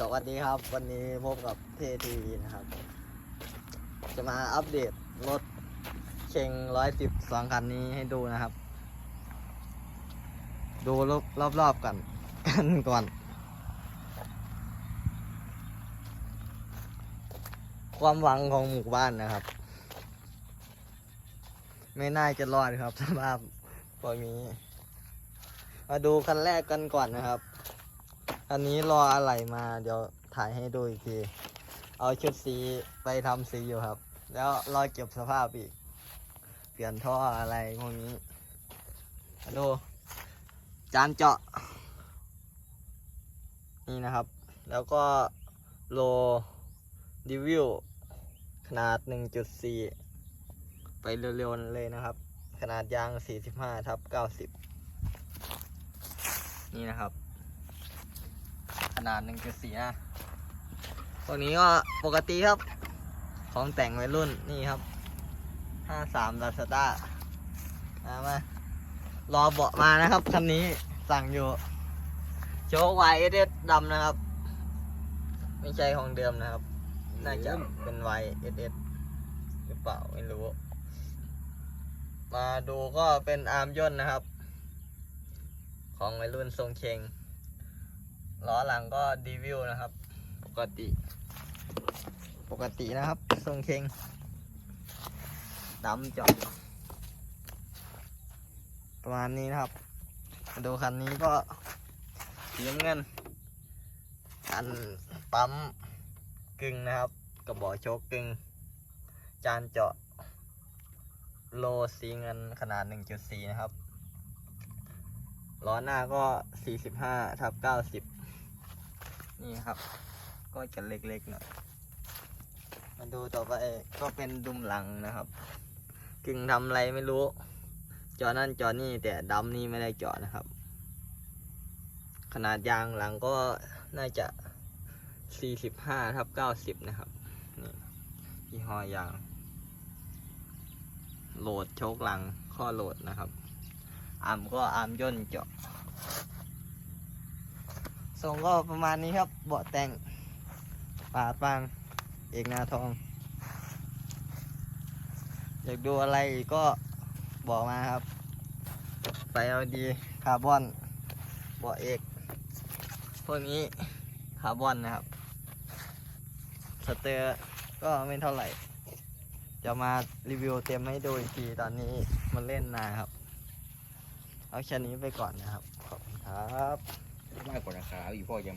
สวัสดีครับ วันนี้พบกับเททีวีนะครับ จะมาอัปเดตรถเชงร้อยสิบสองคันนี้ให้ดูนะครับ ดูรอบรอบๆกันกันก่อน ความหวังของหมู่บ้านนะครับ ไม่น่าจะรอดครับสภาพพวกนี้ มาดูคันแรกกันก่อนนะครับ อันนี้รออะไรมา เดี๋ยวถ่ายให้ดูอีกที เอาชุดสีไปทำสีอยู่ครับ แล้วรอเก็บสภาพอีก เปลี่ยนท่ออะไรพวกนี้ ดู จานเจาะ นี่นะครับ แล้วก็โลดิวิวขนาด 1.4 ไปเร็วๆเลยนะครับ ขนาดยาง 45ทับ90 นี่นะครับ ขนาด 1.4นะพวกนี้ก็ปกติครับ ของแต่งวัยรุ่นนี่ครับ 53 l a z a d a มามา รอเบาะมานะครับ คันนี้สั่งอยู่ โชว์ไวเอสดำนะครับ ไม่ใช่ของเดิมนะครับ น่าจะเป็นไวเอสหรือเปล่าไม่รู้ มาดูก็เป็นอาร์มย่นนะครับ ของวัยรุ่นทรงเชง ล้อหลังก็ดีวิวนะครับ ปกติ ปกตินะครับทรงเชงดำจอดประมาณนี้นะครับมาดูคันนี้ก็สีน้ำเงินอันปั๊มกึ่งนะครับ กระบอกโชกกึ่งจานเจาะ โลสีเงินขนาด 1.4 นะครับล้อหน้าก็ 45ทับ90 นี่ครับ ก็จะเล็กๆหน่อยมาดูต่อไปก็เป็นดุมหลังนะครับกึ่งทำอะไรไม่รู้ จอนั่นจอนี่แต่ดำนี่ไม่ได้จาะนะครับ ขนาดยางหลังก็น่าจะ 45ทับ90 นะครับนี่ยี่ห้อยาง โหลดโชคหลังข้อโหลดนะครับอามก็อามย่นเจาะ ทรงก็ประมาณนี้ครับ เบาะแต่งป่าปาง เอกนาทอง อยากดูอะไรก็บอกมาครับ ไปเอาดีคาร์บอน เบาะเอก พวกนี้คาร์บอนนะครับ สเตอร์ก็ไม่เท่าไหร่ จะมารีวิวเต็มให้ดูอีกทีตอนนี้มันเล่นนะครับ เอาแค่นี้ไปก่อนนะครับ ขอบคุณครับ มากกว่าราคาอีกพ่อยัง